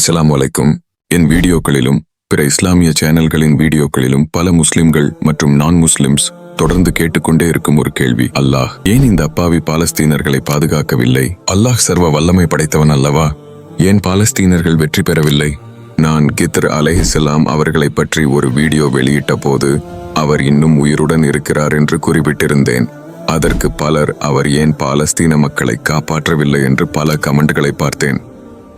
அஸ்லாம் வலைக்கும் என் வீடியோக்களிலும் பிற இஸ்லாமிய சேனல்களின் வீடியோக்களிலும் பல முஸ்லிம்கள் மற்றும் நான் முஸ்லிம்ஸ் தொடர்ந்து கேட்டுக்கொண்டே இருக்கும் ஒரு கேள்வி. அல்லாஹ் ஏன் இந்த அப்பாவி பாலஸ்தீனர்களை பாதுகாக்கவில்லை? அல்லாஹ் சர்வ வல்லமை படைத்தவன் அல்லவா? ஏன் பாலஸ்தீனர்கள் வெற்றி பெறவில்லை? நான் கித்ர் அலைஹிஸ்ஸலாம் அவர்களை பற்றி ஒரு வீடியோ வெளியிட்ட போது அவர் இன்னும் உயிருடன் இருக்கிறார் என்று குறிப்பிட்டிருந்தேன். அதற்கு பலர் அவர் ஏன் பாலஸ்தீன மக்களை காப்பாற்றவில்லை என்று பல கமெண்ட்களை பார்த்தேன்.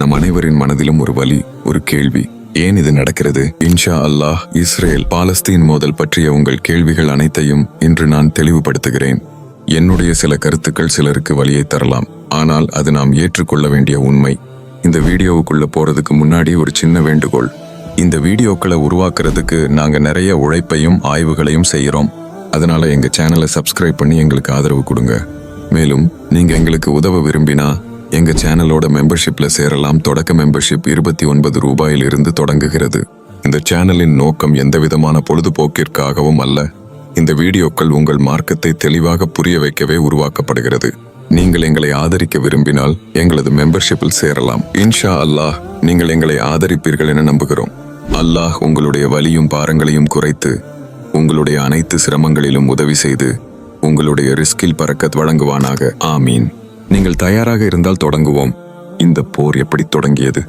நம் அனைவரின் மனதிலும் ஒரு வலி ஒரு கேள்வி. ஏன் இது நடக்கிறது? இன்ஷா அல்லாஹ் இஸ்ரேல் பாலஸ்தீன் மோதல் பற்றிய உங்கள் கேள்விகள் அனைத்தையும் இன்று நான் தெளிவுபடுத்துகிறேன். என்னுடைய சில கருத்துக்கள் சிலருக்கு வழியை தரலாம். ஆனால் அது நாம் ஏற்றுக்கொள்ள வேண்டிய உண்மை. இந்த வீடியோவுக்குள்ள போறதுக்கு முன்னாடி ஒரு சின்ன வேண்டுகோள். இந்த வீடியோக்களை உருவாக்குறதுக்கு நாங்க நிறைய உழைப்பையும் ஆய்வுகளையும் செய்யறோம் அதனால எங்க சேனலை சப்ஸ்கிரைப் பண்ணி எங்களுக்கு ஆதரவு கொடுங்க. மேலும் நீங்க எங்களுக்கு உதவ விரும்பினா எங்கள் சேனலோட மெம்பர்ஷிப்பில் சேரலாம். தொடக்க மெம்பர்ஷிப் இருபத்தி ஒன்பது ரூபாயிலிருந்து தொடங்குகிறது. இந்த சேனலின் நோக்கம் எந்தவிதமான பொழுதுபோக்கிற்காகவும் அல்ல. இந்த வீடியோக்கள் உங்கள் மார்க்கத்தை தெளிவாக புரிய வைக்கவே உருவாக்கப்படுகிறது. நீங்கள் எங்களை ஆதரிக்க விரும்பினால் எங்களது மெம்பர்ஷிப்பில் சேரலாம். இன்ஷா அல்லாஹ் நீங்கள் எங்களை ஆதரிப்பீர்கள் என நம்புகிறோம். அல்லாஹ் உங்களுடைய வலியும் பாரங்களையும் குறைத்து உங்களுடைய அனைத்து சிரமங்களிலும் உதவி செய்து உங்களுடைய ரிஸ்கில் பறக்கத் வழங்குவானாக. ஆமீன். நீங்கள் தயாராக இருந்தால் தொடங்குவோம். இந்த போர் எப்படி தொடங்கியது?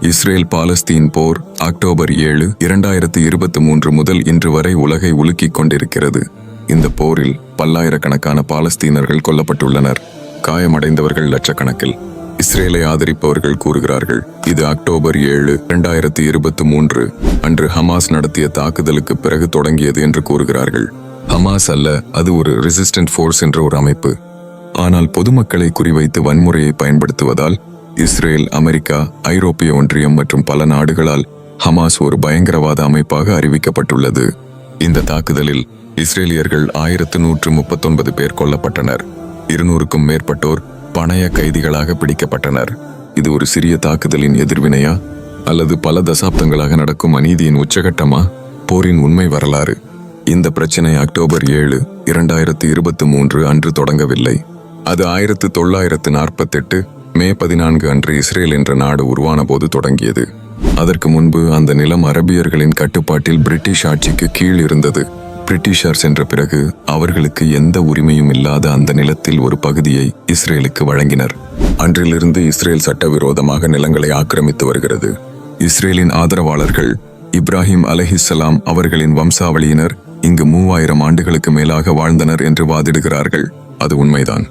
இஸ்ரேல் பாலஸ்தீன் போர் அக்டோபர் ஏழு இரண்டாயிரத்தி இருபத்தி மூன்று முதல் இன்று வரை உலகை உலுக்கிக் கொண்டிருக்கிறது. இந்த போரில் பல்லாயிரக்கணக்கான பாலஸ்தீனர்கள் கொல்லப்பட்டுள்ளனர். காயமடைந்தவர்கள் லட்சக்கணக்கில். இஸ்ரேலை ஆதரிப்பவர்கள் கூறுகிறார்கள் இது அக்டோபர் ஏழு இரண்டாயிரத்தி இருபத்தி மூன்று. அன்று ஹமாஸ் நடத்திய தாக்குதலுக்கு பிறகு தொடங்கியது என்று கூறுகிறார்கள். ஹமாஸ் அல்ல அது ஒரு ரெசிஸ்டன்ட் ஃபோர்ஸ் என்ற ஒரு அமைப்பு. ஆனால் பொதுமக்களை குறிவைத்து வன்முறையை பயன்படுத்துவதால் இஸ்ரேல் அமெரிக்கா ஐரோப்பிய ஒன்றியம் மற்றும் பல நாடுகளால் ஹமாஸ் ஒரு பயங்கரவாத அமைப்பாக அறிவிக்கப்பட்டுள்ளது. இந்த தாக்குதலில் இஸ்ரேலியர்கள் ஆயிரத்து நூற்று முப்பத்தொன்பது பேர் கொல்லப்பட்டனர். இருநூறுக்கும் மேற்பட்டோர் பணைய கைதிகளாக பிடிக்கப்பட்டனர். இது ஒரு சிறிய தாக்குதலின் எதிர்வினையா? அல்லது பல தசாப்தங்களாக நடக்கும் அநீதியின் உச்சகட்டமா? போரின் உண்மை வரலாறு. இந்த பிரச்சனை அக்டோபர் ஏழு இரண்டாயிரத்து இருபத்தி மூன்று அன்று தொடங்கவில்லை. அது ஆயிரத்து தொள்ளாயிரத்து நாற்பத்தெட்டு மே பதினான்கு அன்று இஸ்ரேல் என்ற நாடு உருவான போது தொடங்கியது. அதற்கு முன்பு அந்த நிலம் அரபியர்களின் கட்டுப்பாட்டில் பிரிட்டிஷ் ஆட்சிக்கு கீழ் இருந்தது. பிரிட்டிஷார் சென்ற பிறகு அவர்களுக்கு எந்த உரிமையும் இல்லாத அந்த நிலத்தில் ஒரு பகுதியை இஸ்ரேலுக்கு வழங்கினர். அன்றிலிருந்து இஸ்ரேல் சட்டவிரோதமாக நிலங்களை ஆக்கிரமித்து வருகிறது. இஸ்ரேலின் ஆதரவாளர்கள் இப்ராஹிம் அலஹிசலாம் அவர்களின் வம்சாவளியினர் இங்கு மூவாயிரம் ஆண்டுகளுக்கு மேலாக வாழ்ந்தனர் என்று வாதிடுகிறார்கள். அது உண்மைதான்.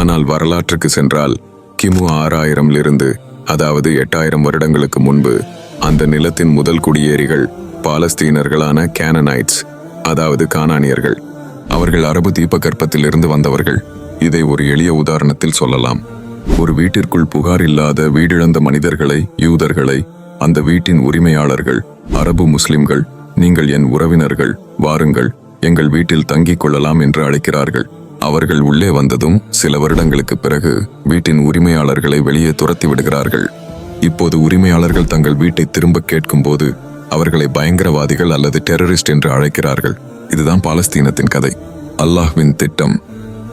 ஆனால் வரலாற்றுக்கு சென்றால் கிமு ஆறாயிரம்லிருந்து அதாவது எட்டாயிரம் வருடங்களுக்கு முன்பு அந்த நிலத்தின் முதல் குடியேறிகள் பாலஸ்தீனர்களான கேனனைட்ஸ் அதாவது கானானியர்கள். அவர்கள் அரபு தீபகற்பத்திலிருந்து வந்தவர்கள். இதை ஒரு எளிய உதாரணத்தில் சொல்லலாம். ஒரு வீட்டிற்குள் புகார் இல்லாத வீடிழந்த மனிதர்களை யூதர்களை அந்த வீட்டின் உரிமையாளர்கள் அரபு முஸ்லிம்கள் நீங்கள் என் உறவினர்கள் வாருங்கள் எங்கள் வீட்டில் தங்கிக் கொள்ளலாம் என்று அழைக்கிறார்கள். அவர்கள் உள்ளே வந்ததும் சில வருடங்களுக்கு பிறகு வீட்டின் உரிமையாளர்களை வெளியே துரத்தி விடுகிறார்கள். இப்போது உரிமையாளர்கள் தங்கள் வீட்டை திரும்ப கேட்கும்போது அவர்களை பயங்கரவாதிகள் அல்லது டெரரிஸ்ட் என்று அழைக்கிறார்கள். இதுதான் பாலஸ்தீனத்தின் கதை. அல்லாஹ்வின் திட்டம்.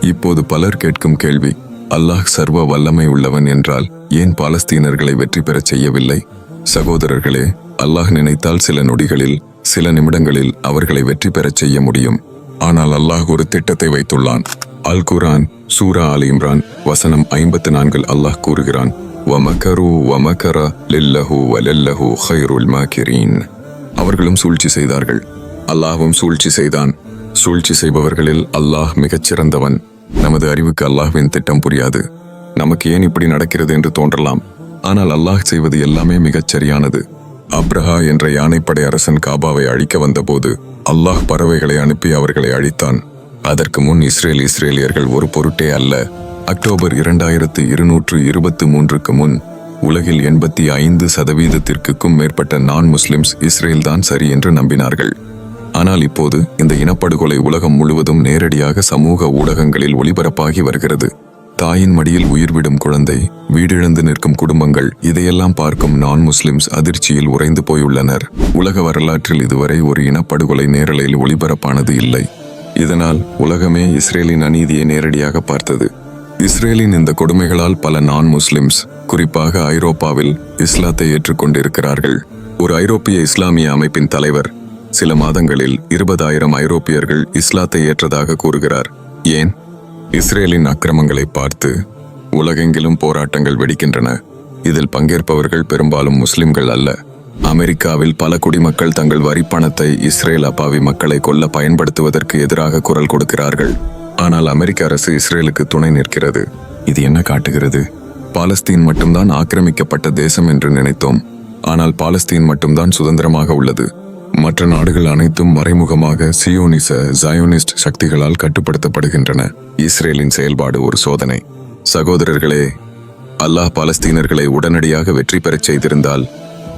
இப்போது பலர் கேட்கும் கேள்வி அல்லாஹ் சர்வ வல்லமை உள்ளவன் என்றால் ஏன் பாலஸ்தீனர்களை வெற்றி பெறச் செய்யவில்லை? சகோதரர்களே அல்லாஹ் நினைத்தால் சில நொடிகளில் சில நிமிடங்களில் அவர்களை வெற்றி பெறச் செய்ய முடியும். ஆனால் அல்லாஹ் ஒரு திட்டத்தை வைத்துள்ளான். அல் குரான் சூரா அல் இம்ரான் வசனம் ஐம்பத்து நான்கில் அல்லாஹ் கூறுகிறான் வமகரு வமகர லில்லஹு வலல்லஹு ஹைருல் மாக்கிரீன் அவர்களும் சூழ்ச்சி செய்தார்கள். அல்லாஹும் சூழ்ச்சி செய்தான். சூழ்ச்சி செய்பவர்களில் அல்லாஹ் மிகச் சிறந்தவன் நமது அறிவுக்கு அல்லாஹ்வின் திட்டம் புரியாது. நமக்கு ஏன் இப்படி நடக்கிறது என்று தோன்றலாம். ஆனால் அல்லாஹ் செய்வது எல்லாமே மிகச் சரியானது அப்ரஹா என்ற யானைப்படை அரசன் காபாவை அழிக்க வந்தபோது அல்லாஹ் பறவைகளை அனுப்பி அவர்களை அழித்தான். அதற்கு முன் இஸ்ரேல் இஸ்ரேலியர்கள் ஒரு பொருட்டே அல்ல. அக்டோபர் இரண்டாயிரத்து இருநூற்று இருபத்து மூன்றுக்கு முன் உலகில் எண்பத்தி ஐந்து சதவீதத்திற்கும் மேற்பட்ட நான் முஸ்லிம்ஸ் இஸ்ரேல் தான் சரி என்று நம்பினார்கள். ஆனால் இப்போது இந்த இனப்படுகொலை உலகம் முழுவதும் நேரடியாக சமூக ஊடகங்களில் ஒளிபரப்பாகி வருகிறது. தாயின் மடியில் உயிர்விடும் குழந்தை வீடிழந்து நிற்கும் குடும்பங்கள் இதையெல்லாம் பார்க்கும் நான் முஸ்லிம்ஸ் அதிர்ச்சியில் உறைந்து போயுள்ளனர். உலக வரலாற்றில் இதுவரை ஒரு இனப்படுகொலை நேரலையில் ஒளிபரப்பானது இல்லை. இதனால் உலகமே இஸ்ரேலின் அநீதியை நேரடியாக பார்த்தது. இஸ்ரேலின் இந்த கொடுமைகளால் பல நான் முஸ்லிம்ஸ் குறிப்பாக ஐரோப்பாவில் இஸ்லாத்தை ஏற்றுக்கொண்டிருக்கிறார்கள். ஒரு ஐரோப்பிய இஸ்லாமிய அமைப்பின் தலைவர் சில மாதங்களில் இருபதாயிரம் ஐரோப்பியர்கள் இஸ்லாத்தை ஏற்றதாக கூறுகிறார். ஏன்? இஸ்ரேலின் அக்கிரமங்களை பார்த்து உலகெங்கிலும் போராட்டங்கள் வெடிக்கின்றன. இதில் பங்கேற்பவர்கள் பெரும்பாலும் முஸ்லிம்கள் அல்ல. அமெரிக்காவில் பல குடிமக்கள் தங்கள் வரி பணத்தை இஸ்ரேல் அப்பாவி மக்களை கொல்ல பயன்படுத்துவதற்கு எதிராக குரல் கொடுக்கிறார்கள். ஆனால் அமெரிக்க அரசு இஸ்ரேலுக்கு துணை நிற்கிறது. இது என்ன காட்டுகிறது? பாலஸ்தீன் மட்டும்தான் ஆக்கிரமிக்கப்பட்ட தேசம் என்று நினைத்தோம். ஆனால் பாலஸ்தீன் மட்டும்தான் சுதந்திரமாக உள்ளது. மற்ற நாடுகள் அனைத்தும் மறைமுகமாக சியோனிச ஜயோனிஸ்ட் சக்திகளால் கட்டுப்படுத்தப்படுகின்றன. இஸ்ரேலின் செயல்பாடு ஒரு சோதனை. சகோதரர்களே அல்லாஹ் பாலஸ்தீனர்களை உடனடியாக வெற்றி பெறச் செய்திருந்தால்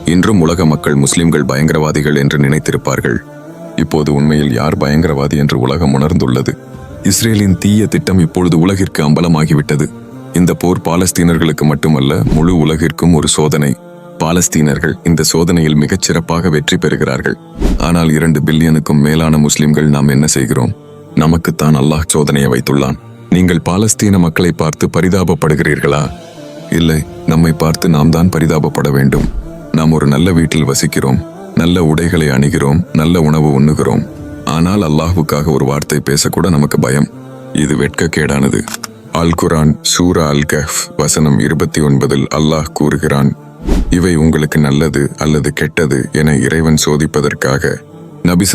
இன்றும் உலக மக்கள் முஸ்லிம்கள் பயங்கரவாதிகள் என்று நினைத்திருப்பார்கள். இப்போது உண்மையில் யார் பயங்கரவாதி என்று உலகம் உணர்ந்துள்ளது. இஸ்ரேலின் தீய திட்டம் இப்பொழுது உலகிற்கு அம்பலமாகிவிட்டது. இந்த போர் பாலஸ்தீனர்களுக்கு மட்டுமல்ல முழு உலகிற்கும் ஒரு சோதனை. பாலஸ்தீனர்கள் இந்த சோதனையில் மிகச் சிறப்பாக வெற்றி பெறுகிறார்கள். ஆனால் இரண்டு பில்லியனுக்கும் மேலான முஸ்லிம்கள் நாம் என்ன செய்கிறோம்? நமக்குத்தான் அல்லாஹ் சோதனையை வைத்துள்ளான். நீங்கள் பாலஸ்தீன மக்களை பார்த்து பரிதாபப்படுகிறீர்களா? இல்லை நம்மை பார்த்து நாம் தான் பரிதாபப்பட வேண்டும். நாம் ஒரு நல்ல வீட்டில் வசிக்கிறோம் நல்ல உடைகளை அணுகிறோம் நல்ல உணவு உண்ணுகிறோம். ஆனால் அல்லாஹ்வுக்காக ஒரு வார்த்தை பேசக்கூட நமக்கு பயம். இது வெட்கக்கேடானது. அல் குரான் சூரா அல் கஹ் வசனம் இருபத்தி ஒன்பதில் அல்லாஹ் கூறுகிறான் இவை உங்களுக்கு நல்லது அல்லது கெட்டது என இறைவன் சோதிப்பதற்காக நபி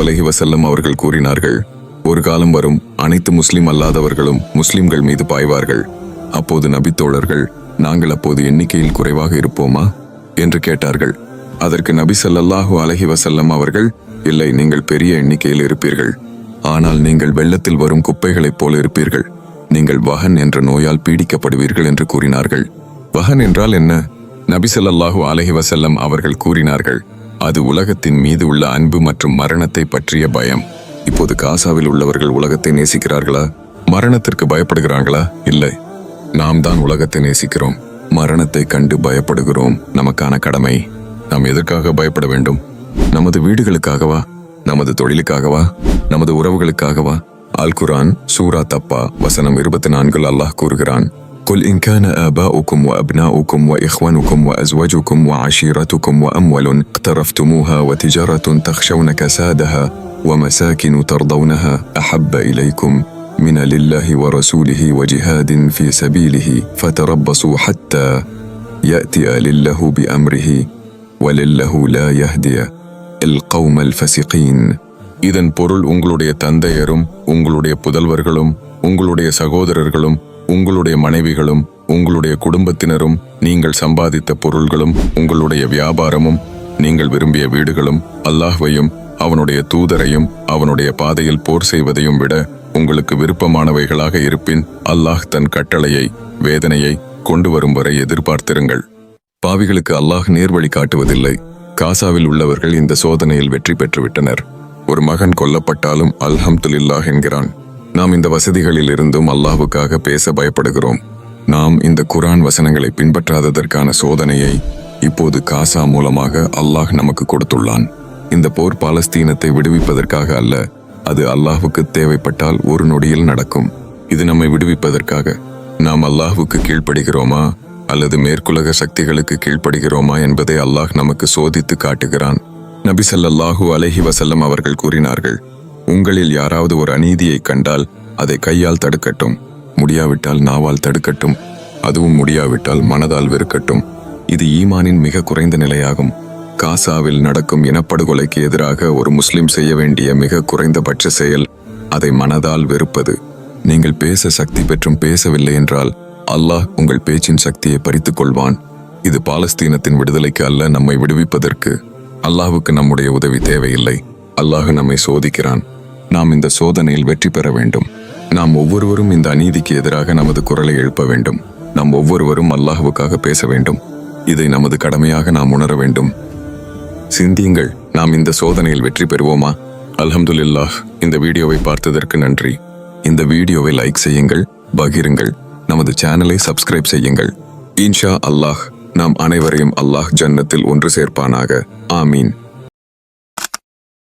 அலஹி வசல்லம் அவர்கள் கூறினார்கள் ஒரு காலம் வரும் அனைத்து முஸ்லிம் அல்லாதவர்களும் முஸ்லிம்கள் மீது பாய்வார்கள். அப்போது நபித்தோழர்கள் நாங்கள் அப்போது எண்ணிக்கையில் குறைவாக இருப்போமா? என்று கேட்டார்கள். அதற்கு நபி ஸல்லல்லாஹு அலஹி வசல்லம் அவர்கள் இல்லை நீங்கள் பெரிய எண்ணிக்கையில் இருப்பீர்கள். ஆனால் நீங்கள் வெள்ளத்தில் வரும் குப்பைகளைப் போல இருப்பீர்கள். நீங்கள் வகன் என்ற நோயால் பீடிக்கப்படுவீர்கள் என்று கூறினார்கள். வகன் என்றால் என்ன? நபிசல்லாஹு அலஹி வசல்லம் அவர்கள் கூறினார்கள் அது உலகத்தின் மீது உள்ள அன்பு மற்றும் மரணத்தை பற்றிய பயம். இப்போது காசாவில் உள்ளவர்கள் உலகத்தை நேசிக்கிறார்களா? மரணத்திற்கு பயப்படுகிறார்களா இல்லை. நாம் தான் உலகத்தை நேசிக்கிறோம். மரணத்தை கண்டு பயப்படுகிறோம். நமக்கான கடமை. நாம் எதற்காக பயப்பட வேண்டும்? நமது வீடுகளுக்காகவா? நமது தொழிலுக்காகவா? நமது உறவுகளுக்காகவா? அல் குரான் சூரா தப்பா வசனம் இருபத்தி நான்கில் அல்லாஹ் கூறுகிறான் قل إن كان آباؤكم وأبناؤكم وإخوانكم وأزواجكم وعشيرتكم وأموال اقترفتموها وتجارة تخشون كسادها ومساكن ترضونها أحب إليكم من لله ورسوله وجهاد في سبيله فتربصوا حتى يأتي لله بأمره ولله لا يهدي القوم الفسقين இதன் பொருள் உங்களுடைய தந்தையரும் உங்களுடைய புதல்வர்களும் உங்களுடைய சகோதரர்களும் உங்களுடைய மனைவிகளும் உங்களுடைய குடும்பத்தினரும் நீங்கள் சம்பாதித்த பொருள்களும் உங்களுடைய வியாபாரமும் நீங்கள் விரும்பிய வீடுகளும் அல்லாஹ்வையும் அவனுடைய தூதரையும் அவனுடைய பாதையில் போர் செய்வதையும் விட உங்களுக்கு விருப்பமானவைகளாக இருப்பின் அல்லாஹ் தன் கட்டளையை வேதனையை கொண்டு வரும் வரை எதிர்பார்த்திருங்கள். பாவிகளுக்கு அல்லாஹ் நேர்வழி காட்டுவதில்லை. காசாவில் உள்ளவர்கள் இந்த சோதனையில் வெற்றி பெற்றுவிட்டனர். ஒரு மகன் கொல்லப்பட்டாலும் அல்ஹம்துலில்லாஹ் என்கிறான். நாம் இந்த வசதிகளில் இருந்தும் அல்லாஹ்வுக்காக பேச பயப்படுகிறோம். நாம் இந்த குரான் வசனங்களை பின்பற்றாததற்கான சோதனையை இப்போது காசா மூலமாக அல்லாஹ் நமக்கு கொடுத்துள்ளான். இந்த போர் பாலஸ்தீனத்தை விடுவிப்பதற்காக அல்ல அது அல்லாஹுக்கு தேவைப்பட்டால் ஒரு நொடியில் நடக்கும். இது நம்மை விடுவிப்பதற்காக நாம் அல்லாஹுக்கு கீழ்ப்படுகிறோமா அல்லது மேற்குலக சக்திகளுக்கு கீழ்ப்படுகிறோமா என்பதை அல்லாஹ் நமக்கு சோதித்து காட்டுகிறான். நபி ஸல்லல்லாஹு அலைஹி வசல்லம் அவர்கள் கூறினார்கள் உங்களில் யாராவது ஒரு அநீதியை கண்டால் அதை கையால் தடுக்கட்டும். முடியாவிட்டால் நாவால் தடுக்கட்டும். அதுவும் முடியாவிட்டால் மனதால் வெறுக்கட்டும். இது ஈமானின் மிக குறைந்த நிலையாகும். காசாவில் நடக்கும் இனப்படுகொலைக்கு எதிராக ஒரு முஸ்லிம் செய்ய வேண்டிய மிக குறைந்தபட்ச செயல் அதை மனதால் வெறுப்பது. நீங்கள் பேச சக்தி பெற்றும் பேசவில்லை என்றால் அல்லாஹ் உங்கள் பேச்சின் சக்தியை பறித்துக் கொள்வான் இது பாலஸ்தீனத்தின் விடுதலைக்கு அல்ல நம்மை விடுவிப்பதற்கு. அல்லாஹுக்கு நம்முடைய உதவி தேவையில்லை. அல்லாஹ் நம்மை சோதிக்கிறான். நாம் இந்த சோதனையில் வெற்றி பெற வேண்டும். நாம் ஒவ்வொருவரும் இந்த அநீதிக்கு எதிராக நமது குரலை எழுப்ப வேண்டும். நாம் ஒவ்வொருவரும் அல்லாஹுவுக்காக பேச வேண்டும். இதை நமது கடமையாக நாம் உணர வேண்டும். சிந்தியுங்கள் நாம் இந்த சோதனையில் வெற்றி பெறுவோமா? அல்ஹம்துலில்லாஹ் இந்த வீடியோவை பார்த்ததற்கு நன்றி. இந்த வீடியோவை லைக் செய்யுங்கள் பகிருங்கள் நமது சேனலை சப்ஸ்கிரைப் செய்யுங்கள். இன்ஷா அல்லாஹ் நாம் அனைவரையும் அல்லாஹ் ஜன்னத்தில் ஒன்று சேர்ப்பானாக. ஆமீன்.